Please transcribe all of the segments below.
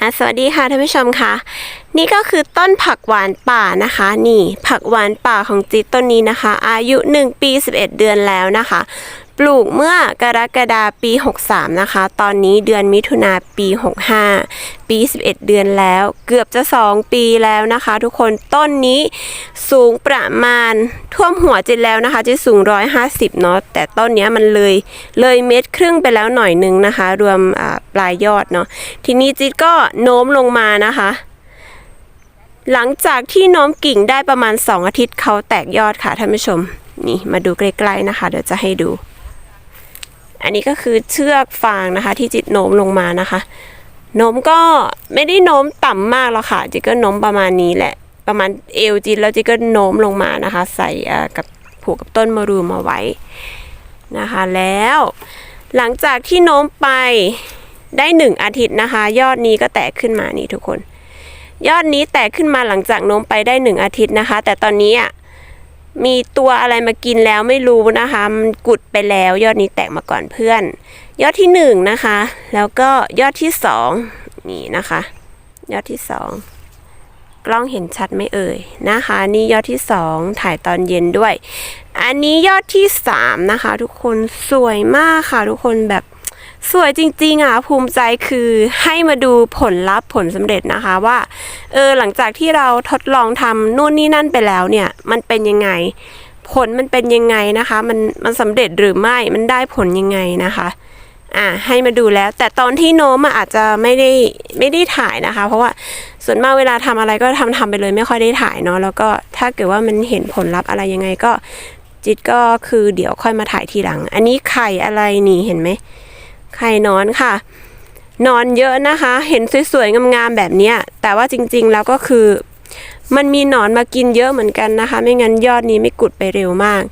อะสวัสดีค่ะท่านผู้ชมค่ะ นี่ก็คือต้นผักหวานป่านะคะ นี่ผักหวานป่าของจิตต้นนี้นะคะ อายุ 1 ปี 11 เดือนแล้วนะคะ ลูกเมื่อกรกฎาปี 63 นะคะ ตอนนี้เดือนมิถุนาปี 65 ปี 11 เดือนแล้ว เกือบจะ 2 ปีแล้วนะคะ ทุกคนต้นนี้สูงประมาณท่วมหัวจิตแล้วนะคะจิตสูง 150 เนาะแต่ต้นเนี้ยมันเลยเลยเม็ดครึ่งไปแล้วหน่อยนึงนะคะ รวมปลายยอดเนาะทีนี้จิตก็โน้มลงมานะคะหลังจากที่โน้มกิ่งได้ประมาณ 2 อาทิตย์เขาแตกยอดค่ะท่านผู้ชม นี่มาดูใกล้ๆนะคะ เดี๋ยวจะให้ดู อันนี้ก็คือเชือกฟางนะคะที่จิตโน้มลงมานะคะโน้มก็ไม่ได้โน้มต่ำมากหรอกค่ะจิตก็โน้มประมาณนี้แหละ ประมาณเอวจิตแล้วจิตก็โน้มลงมานะคะ ใส่กับผูกกับต้นมะรูมเอาไว้นะคะแล้ว หลังจากที่โน้มไปได้หนึ่งอาทิตย์นะคะ ยอดนี้ก็แตกขึ้นมานี่ทุกคน ยอดนี้แตกขึ้นมาหลังจากโน้มไปได้หนึ่งอาทิตย์นะคะ แต่ตอนนี้อะ มีตัวอะไรมากินแล้วไม่รู้นะคะมันกุดไปแล้วยอดนี้แตกมาก่อนเพื่อน ยอดที่หนึ่งนะคะ แล้วก็ยอดที่สองนี่นะคะ ยอดที่สองกล้องเห็นชัดไหมเอ่ยนะคะ นี่ยอดที่สองถ่ายตอนเย็นด้วย อันนี้ยอดที่สามนะคะ ทุกคนสวยมากค่ะทุกคนแบบ สวยจริงๆอะภูมิใจคือให้มาดูผลลัพธ์ผลสำเร็จนะคะว่าเออหลังจากที่เราทดลองทำนู่นนี่นั่นไปแล้วเนี่ย มันเป็นยังไง ผลมันเป็นยังไงนะคะ มันมันสำเร็จหรือไม่มันได้ผลยังไงนะคะอ่าให้มาดูแล้ว แต่ตอนที่โน้มอะอาจจะไม่ได้ไม่ได้ถ่ายนะคะ เพราะว่าส่วนมากเวลาทำอะไรก็ทำทำไปเลยไม่ค่อยได้ถ่ายเนาะแล้วก็ถ้าเกิดว่ามันเห็นผลลัพธ์อะไรยังไงก็จิตก็คือเดี๋ยวค่อยมาถ่ายทีหลัง อันนี้ไข่อะไรนี่เห็นไหม ไข่นอนค่ะ นอนเยอะนะคะ เห็นสวยๆงามๆแบบนี้แต่ว่าจริงๆแล้วก็คือ มันมีหนอนมากินเยอะเหมือนกันนะคะ ไม่งั้นยอดนี้ไม่กุดไปเร็วมาก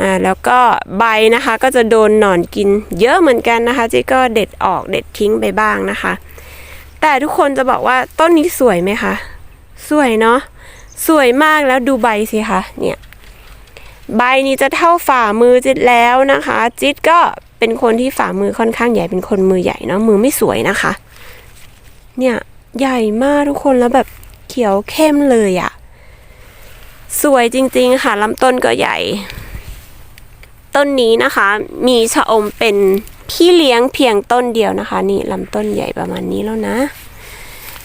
อ่าแล้วก็ใบนะคะก็จะโดนหนอนกินเยอะเหมือนกันนะคะจ๊ก็เด็ดออกเด็ดทิ้งไปบ้างนะคะ แต่ทุกคนจะบอกว่าต้นนี้สวยไหมคะ สวยเนาะสวยมากแล้วดูใบสิคะเนี่ย ใบนี้จะเท่าฝ่ามือจิตแล้วนะคะ จิตก็เป็นคนที่ฝ่ามือค่อนข้างใหญ่เป็นคนมือใหญ่เนาะมือไม่สวยนะคะ เนี่ยใหญ่มากทุกคนแล้วแบบเขียวเข้มเลยอะสวยจริง ๆ ค่ะลำต้นก็ใหญ่ ต้นนี้นะคะ มีชะอมเป็นพี่เลี้ยงเพียงต้นเดียวนะคะ นี่ลำต้นใหญ่ประมาณนี้แล้วนะ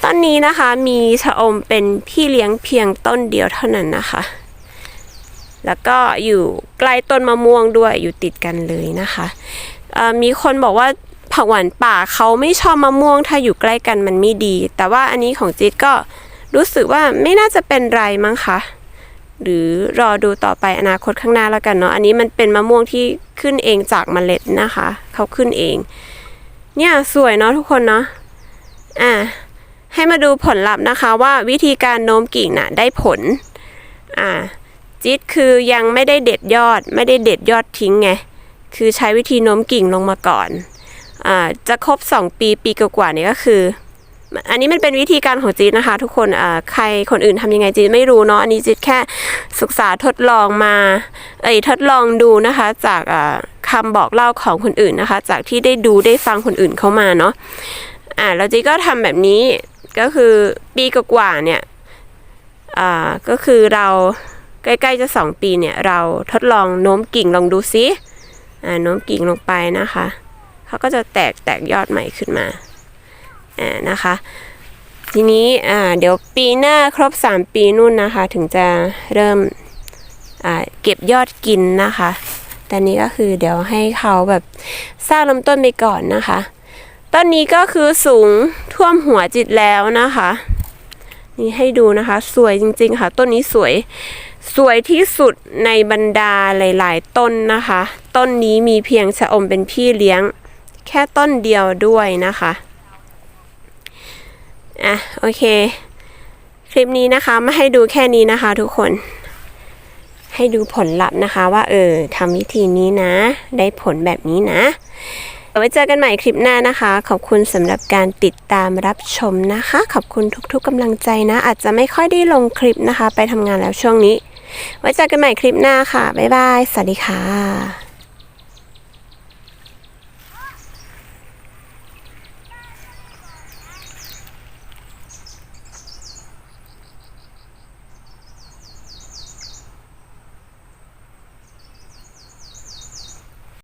ต้นนี้นะคะมีชะอมเป็นพี่เลี้ยงเพียงต้นเดียวเท่านั้นนะคะ แล้วก็อยู่ใกล้ต้นมะม่วงด้วยอยู่ติดกันเลยนะคะมีคนบอกว่าผักหวานป่าเขาไม่ชอบมะม่วง ถ้าอยู่ใกล้กันมันไม่ดี แต่ว่าอันนี้ของจิ๊ดก็รู้สึกว่าไม่น่าจะเป็นไรมั้งคะหรือรอดูต่อไปอนาคตข้างหน้าแล้วกันเนาะอันนี้มันเป็นมะม่วงที่ขึ้นเองจากเมล็ดนะคะเขาขึ้นเอง เนี่ยสวยเนาะทุกคนเนาะอะให้มาดูผลลัพธ์นะคะว่าวิธีการโน้มกิ่งน่ะได้ผลอ่า จิตคือยังไม่ได้เด็ดยอด ไม่ได้เด็ดยอดทิ้งไง คือใช้วิธีโน้มกิ่งลงมาก่อนอจะครบ 2 ปีปีกว่าๆเนี่ยก็คือ อันนี้มันเป็นวิธีการของจีดนะคะ ทุกคนอ่าใครคนอื่นทำยังไงจีดไม่รู้เนาะอันนี้จีดแค่ศึกษาทดลองมาเอ้ยทดลองดูนะคะ จากอ่าคำบอกเล่าของคนอื่นนะคะ จากที่ได้ดูได้ฟังคนอื่นเข้ามาเนาะอ่าแล้วจีดก็ทำแบบนี้ก็คือปีกว่าๆเนี่ยอ่าก็คือเรา ใกล้ๆจะสองปีเนี่ยเราทดลองโน้มกิ่งลองดูซิอ่าโน้มกิ่งลงไปนะคะเขาก็จะแตกแตกยอดใหม่ขึ้นมาอ่านะคะ ทีนี้อ่าเดี๋ยวปีหน้าครบ 3 ปีนู่นนะคะ ถึงจะเริ่มอ่าเก็บยอดกินนะคะแต่นี้ก็คือเดี๋ยวให้เขาแบบสร้างลำต้นไปก่อนนะคะต้นนี้ก็คือสูงท่วมหัวจิตแล้วนะคะ นี่ให้ดูนะคะ สวยจริง ๆ ค่ะ ต้นนี้สวย สวยที่สุดในบรรดาหลาย ๆ ต้นนะคะ ต้นนี้มีเพียงชะอมเป็นพี่เลี้ยง แค่ต้นเดียวด้วยนะคะอะโอเค คลิปนี้นะคะมาให้ดูแค่นี้นะคะ ทุกคน ให้ดูผลลัพธ์นะคะ ว่าเออทำวิธีนี้นะ ได้ผลแบบนี้นะไว้เจอกันใหม่คลิปหน้านะคะ ขอบคุณสำหรับการติดตามรับชมนะคะ ขอบคุณทุกๆกำลังใจนะ อาจจะไม่ค่อยได้ลงคลิปนะคะ ไปทำงานแล้วช่วงนี้ ไว้เจอกันใหม่คลิปหน้าค่ะ บ๊ายบาย สวัสดีค่ะ